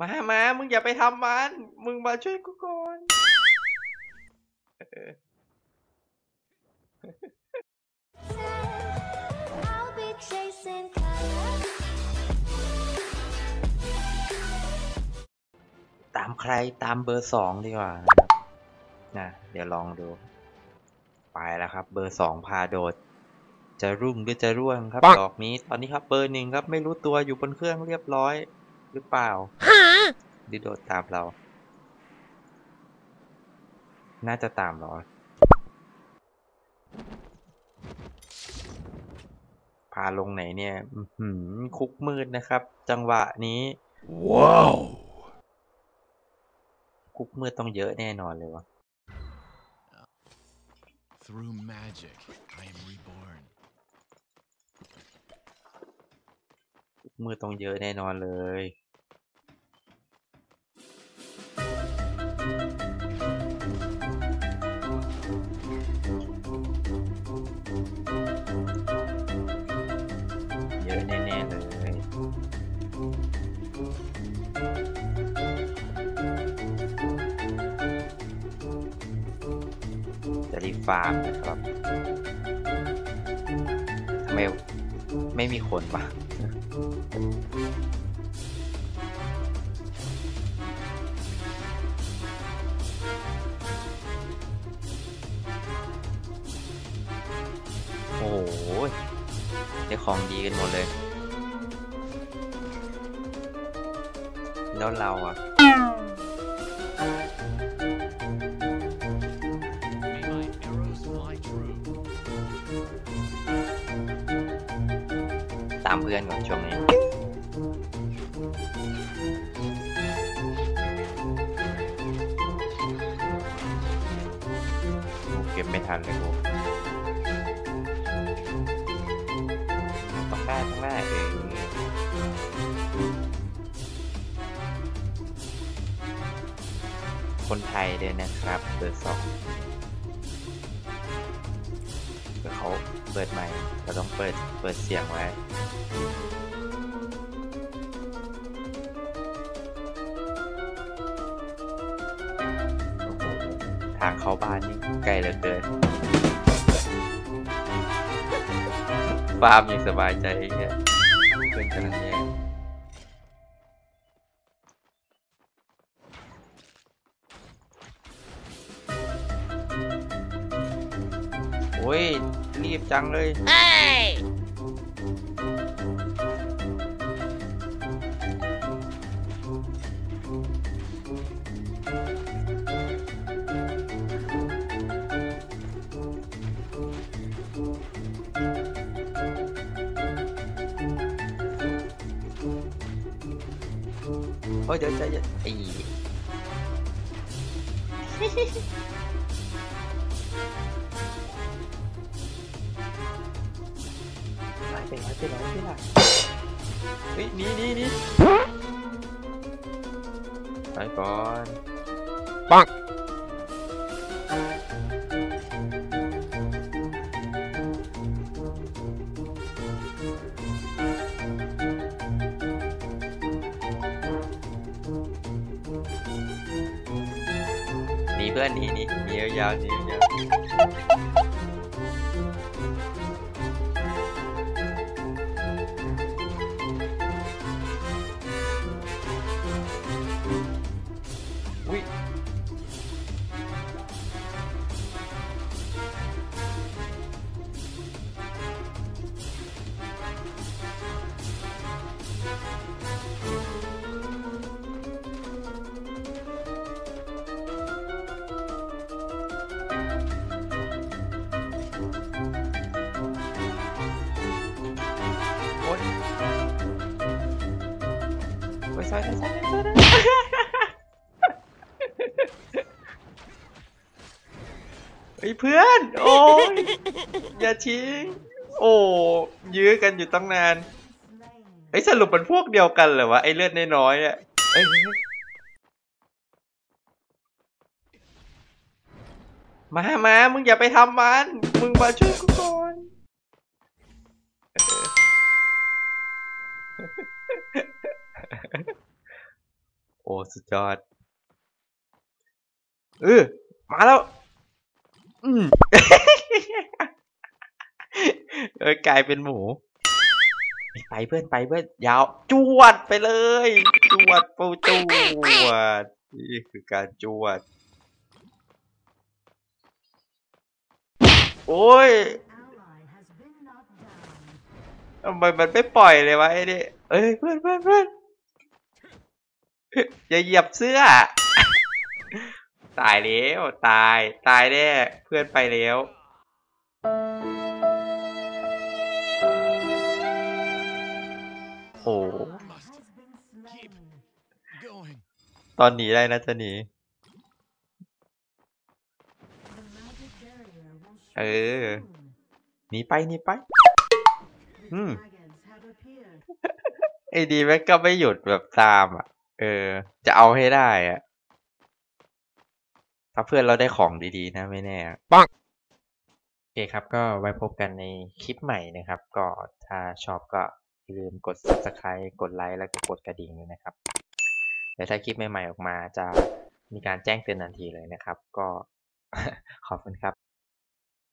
มามามึงอย่าไปทำมัน มึงมาช่วยกูก่อนเออ I'll be chasing colors. ตามใครตามเบอร์สองดีกว่านะครับนะเดี๋ยวลองดู ไปแล้วครับ เบอร์สองพาโดด จะรุ่งหรือจะร่วงครับปังดอกนี้ ตอนนี้ครับเบอร์หนึ่งครับ ไม่รู้ตัวอยู่บนเครื่องเรียบร้อย หรือเปล่าหรือโดดตามเรา น่าจะตามเราพาลงไหนเนี่ยอื้อหือคุกมืดนะครับ จังหวะนี้ Wow. คุกมืดต้องเยอะแน่นอนเลยวะ Through magic, I am reborn. คุกมืดต้องเยอะแน่นอนเลยเย ฟาร์มนะครับทำไมไม่มีคนวะโอ้โหได้ของดีกันหมดเลย แล้วเราอะ เพื่อนก่อนช่วงนี้เก็บไม่ทันเลยกูต้องได้ต้องได้เองคนไทยเลยนะครับเบอร์สอง เปิดใหม่เราต้องเปิดเปิดเสียงไว้ทางเข้าบ้านนี่ไกลเหลือเกินฟาร์มยังสบายใจเงี้ยเพื่อนกำลังแย่โอ้ย รีบจังเลยโอ้ยเดี๋ยวใจเย็นไอ้ ไปไปไหนไปไหนไปไหนเฮ้ยนี่นี่นี่ไปก่อน Bonk. หนีเพื่อนนีหนีหนียาวๆหนียาว โอ๊ยซอยซอยซอยซอยซอยเฮ้ยเพื่อน โอ้ยอย่าทิ้ง โอ้ ยื้อกันอยู่ตั้งนานเฮ้ยสรุปเป็นพวกเดียวกันเหรอวะ ไอ้เลือดน้อยๆอะเอ้ยมามามึงอย่าไปทำมัน มึงมาช่วยกูก่อน อโอ้สุดยอดเออมาแล้ว อืมเออกลายเป็นหมู ไปเพื่อนไปเพื่อนยาว จวดไปเลย จวดปูจวด นี่คือการจวด โอ้ยทำไมมันไม่ปล่อยเลยวะไอ้นี่เอ้ยเพื่อนเพื่อนเพื่อน อย่าเหยียบเสื้อ ตายแล้วตายตายแน่เพื่อนไปแล้วโอ้ตอนหนีได้นะจะหนี เออ หนีไปหนีไป อืมไอ้ดีแม่งก็ไม่หยุดแบบตามอะ เออ จะเอาให้ได้อะถ้าเพื่อนเราได้ของดีๆ นะไม่แน่ปังโอเคครับ ก็ไว้พบกันในคลิปใหม่นะครับ ก็ถ้าชอบก็อย่าลืมกด subscribe กดไลค์แล้วก็กดกระดิ่งด้วยนะครับเดี๋ยวถ้าคลิปใหม่ๆออกมาจะมีการแจ้งเตือนทันทีเลยนะครับ ก็ขอบคุณครับ